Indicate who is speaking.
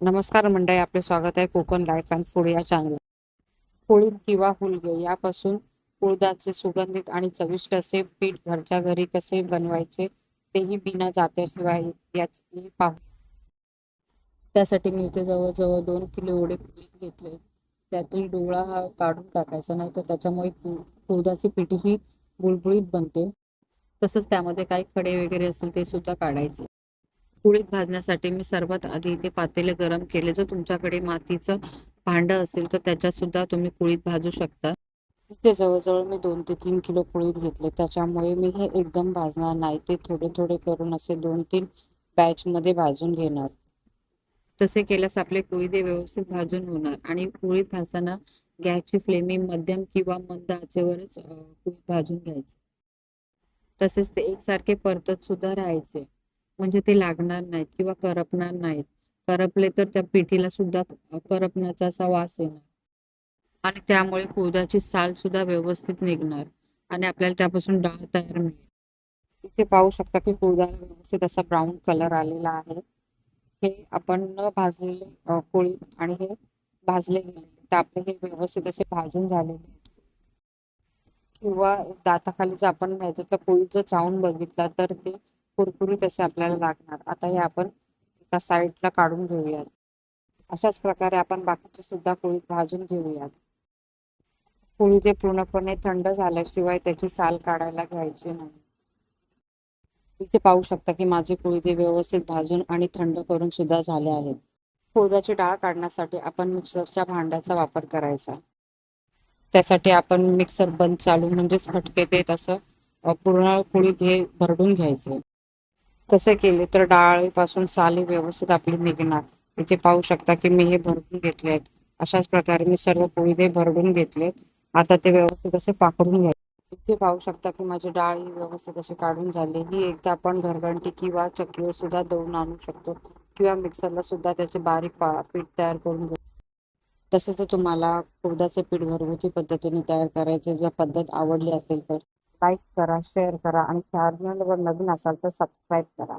Speaker 1: नमस्कार मंडळी आपले स्वागत आहे कोकण लाईफ अँड फूड या चॅनल कुळीत किंवा हुलगे यापासून कुळदाचे सुगंधित आणि चविष्ट असे पीठ घरच्या घरी कसे बनवायचे तेही बिना जात्याशिवाय याची पाहू. त्यासाठी मी इथे जवळजवळ दोन किलो एवढे पीठ घेतले. त्यातील डोळा हा काढून टाकायचा नाही तर त्याच्यामुळे कुळदाची पिठी ही बुळबुळीत बनते. तसंच त्यामध्ये काही खडे वगैरे असतील ते सुद्धा काढायचे. कुळीत भाजण्यासाठी मी सर्वात आधी इथे पातेले गरम केले. जर तुमच्याकडे मातीचं भांडं असेल तर त्याच्यात सुद्धा तुम्ही कुळीत भाजू शकता. इथे जवळजवळ मी दोन ते तीन किलो कुळीत घेतले. त्याच्यामुळे मी हे एकदम भाजणार नाही. ते थोडे थोडे करून असे दोन तीन बॅच मध्ये भाजून घेणार. तसे केल्यास आपले कुळीदे व्यवस्थित भाजून होणार. आणि कुळीत भाजताना गॅसची फ्लेम मध्यम किंवा मंद आचेवरच कुळीत भाजून घ्यायचे. तसेच ते एकसारखे परतत सुद्धा राहायचे. म्हणजे ते लागणार नाहीत किंवा करपणार नाहीत. करपले तर त्या पिठीला सुद्धा करपण्याचा असा वास येणार. आणि त्यामुळे कुळदाची साल सुद्धा व्यवस्थित निघणार आणि आपल्याला त्यापासून डाळ तयार मिळेल. इथे पाहू शकता की कोदाला व्यवस्थित असा ब्राऊन कलर आलेला आहे. हे आपण न भाजलेले अ, आणि हे भाजले गेलेले तर आपले हे व्यवस्थित असे भाजून झालेले आहेत. किंवा दाताखाली जर आपण ह्याच्यातलं कुळीत जर चावून बघितला तर ते कुरकुरीत असे आपल्याला लागणार. आता हे आपण एका साईडला काढून घेऊयात. अशाच प्रकारे आपण बाकीचे सुद्धा कुळीत भाजून घेऊयात. कुळी ते पूर्णपणे थंड झाल्याशिवाय त्याची साल काढायला घ्यायची नाही. इथे पाहू शकता की माझे कुळी ते व्यवस्थित भाजून आणि थंड करून सुद्धा झाले आहेत. कुळदाची डाळ काढण्यासाठी आपण मिक्सरच्या भांड्याचा वापर करायचा. त्यासाठी आपण मिक्सर बंद चालू म्हणजेच फटके देत असं पूर्ण कुळीत हे भरडून घ्यायचे. तसे केले तर डाळीपासून साली व्यवस्थित आपली निघणार. इथे पाहू शकता की मी हे भरडून घेतले आहेत. अशाच प्रकारे मी सर्व पोळी भरडून घेतले आता ते व्यवस्थित असे पाकडून घ्यायचे. इथे पाहू शकता की माझी डाळ ही व्यवस्थित अशी काढून झाली. ही एकदा आपण घरघंटी किंवा चक्कीवर सुद्धा दळून आणू शकतो. किंवा मिक्सरला सुद्धा त्याचे बारीक पा- पीठ तयार करून घेऊ तसेच तुम्हाला कुर्दाचे पीठ घरगुती पद्धतीने तयार करायचे. जर पद्धत आवडली असेल तर. लाईक करा शेअर करा आणि चॅनलवर नवीन असाल तर सबस्क्राईब करा.